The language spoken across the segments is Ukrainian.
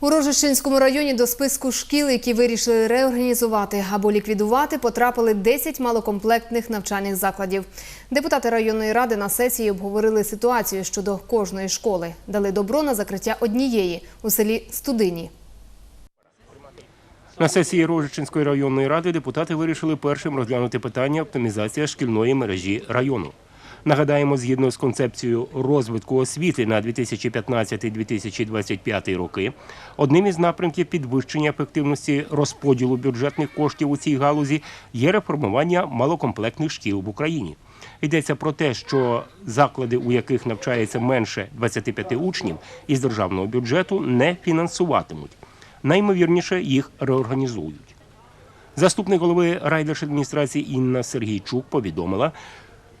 У Рожищенському районі до списку шкіл, які вирішили реорганізувати або ліквідувати, потрапили 10 малокомплектних навчальних закладів. Депутати районної ради на сесії обговорили ситуацію щодо кожної школи. Дали добро на закриття однієї у селі Студині. На сесії Рожичинської районної ради депутати вирішили першим розглянути питання оптимізація шкільної мережі району. Нагадаємо, згідно з концепцією розвитку освіти на 2015-2025 роки, одним із напрямків підвищення ефективності розподілу бюджетних коштів у цій галузі є реформування малокомплектних шкіл в Україні. Йдеться про те, що заклади, у яких навчається менше 25 учнів, із державного бюджету не фінансуватимуть. Наймовірніше їх реорганізують. Заступник голови райдержадміністрації Інна Сергійчук повідомила,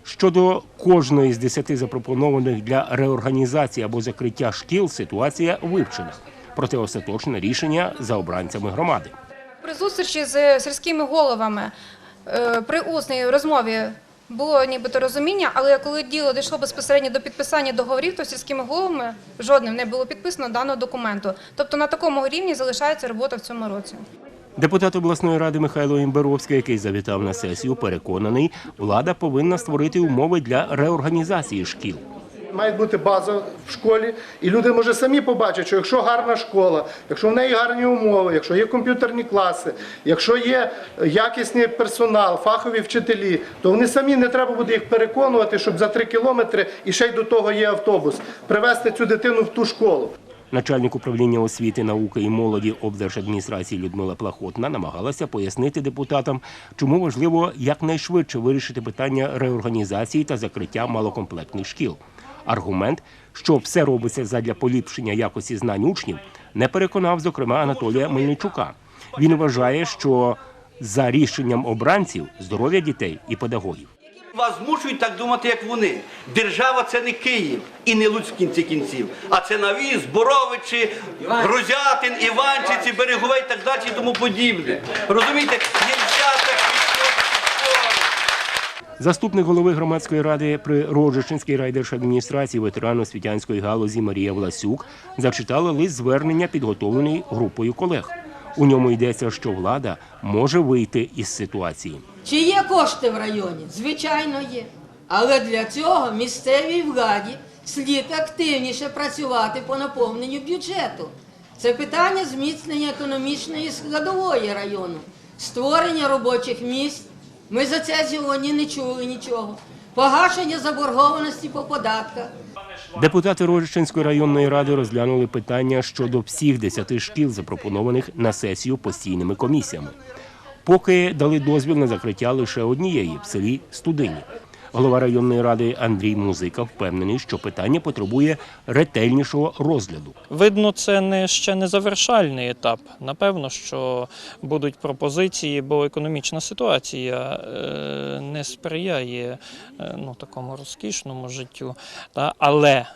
що до кожної з десяти запропонованих для реорганізації або закриття шкіл ситуація вивчена. Проте остаточне рішення за обранцями громади. При зустрічі з сільськими головами е, при усній розмові було нібито розуміння, але коли діло дійшло безпосередньо до підписання договорів, то сільськими головами жодним не було підписано даного документу. Тобто на такому рівні залишається робота в цьому році. Депутат обласної ради Михайло Імберовський, який завітав на сесію, переконаний, влада повинна створити умови для реорганізації шкіл. Має бути база в школі, і люди може самі побачать, що якщо гарна школа, якщо в неї гарні умови, якщо є комп'ютерні класи, якщо є якісний персонал, фахові вчителі, то вони самі не треба буде їх переконувати, щоб за три кілометри і ще й до того є автобус, привезти цю дитину в ту школу. Начальник управління освіти, науки і молоді облдержадміністрації Людмила Плахотна намагалася пояснити депутатам, чому важливо якнайшвидше вирішити питання реорганізації та закриття малокомплектних шкіл. Аргумент, що все робиться задля поліпшення якості знань учнів, не переконав, зокрема, Анатолія Мельничука. Він вважає, що за рішенням обранців здоров'я дітей і педагогів. Вас змушують так думати, як вони. Держава це не Київ і не Луцьк в кінці кінців, а це Навіз, Боровичі, Грузятин, Іванчиці, Берегове і так далі і тому подібне. Розумієте, нельзя так. Заступник голови громадської ради при Рожичинській райдержадміністрації ветеран освітянської галузі Марія Власюк зачитала лист звернення, підготовлений групою колег. У ньому йдеться, що влада може вийти із ситуації. Чи є кошти в районі? Звичайно, є. Але для цього місцевій владі слід активніше працювати по наповненню бюджету. Це питання зміцнення економічної складової району, створення робочих місць. Ми за це сьогодні не чули нічого. Погашення заборгованості по податках. Депутати Рожичинської районної ради розглянули питання щодо всіх десяти шкіл, запропонованих на сесію постійними комісіями. Поки дали дозвіл на закриття лише однієї в селі Студині. Голова районної ради Андрій Музика впевнений, що питання потребує ретельнішого розгляду. Видно, це не ще не завершальний етап. Напевно, що будуть пропозиції, бо економічна ситуація е, не сприяє е, ну, такому розкішному життю. Але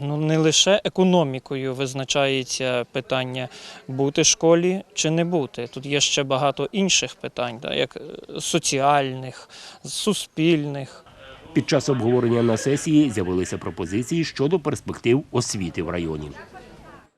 ну, не лише економікою визначається питання бути в школі чи не бути. Тут є ще багато інших питань, так, як е, соціальних, суспільних. Під час обговорення на сесії з'явилися пропозиції щодо перспектив освіти в районі.